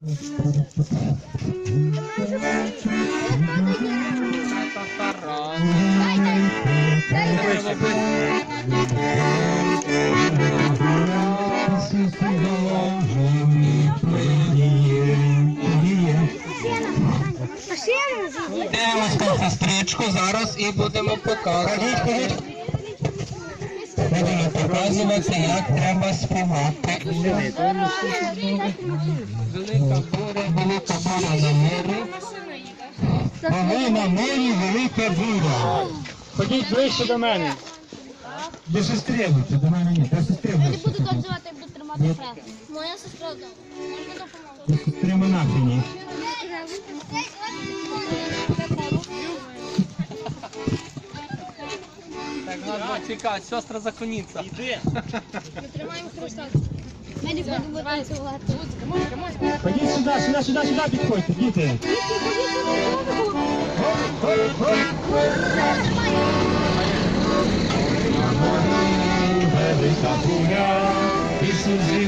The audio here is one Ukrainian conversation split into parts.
Йдемо сестричку зараз і будемо показувати. Будемо показувати, як треба співати. Велика буря, велика буря на морі. А ми на морі велика буря. Ходіть ближче до мене. До сестри, будьте, до мене ні, до сестри Я не буду так звати, я буду тримати хрест. Моя сестра. Можна допомогти? До сестри монахині. Так, надо чекати, сестра законіця. Іди. Тримаємо хреста. Ми не будемо танцювати. Ходіть сюди, сюди, сюди, сюди підходьте, діти. Велика буря, Ісус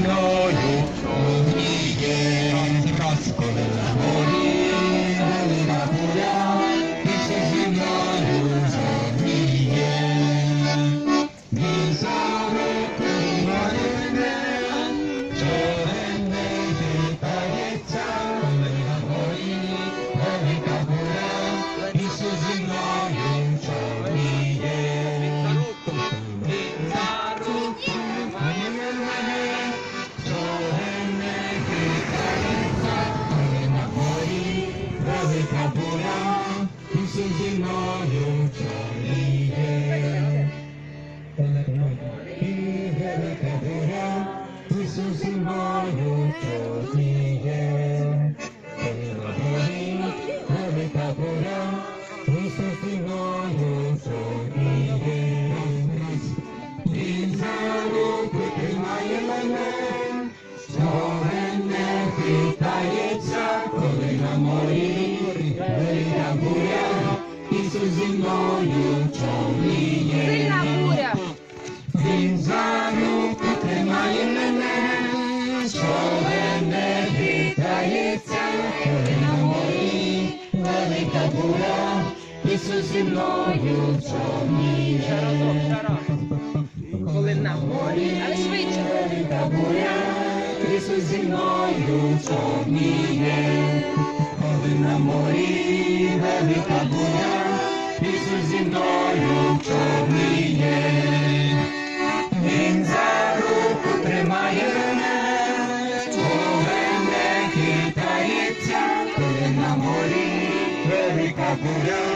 Ісус зі мною човніє. І велика буря, Ісус зі мною човніє. Коли на морі, велика буря, Ісус зі мною човніє. Він за руку тримає мене, човен буря, Ісус зі мною човніє. Коли на морі. Але. Велика буря, Ісус зі мною чорніє, Коли на морі велика буря, Ісус зі мною чорніє. Велика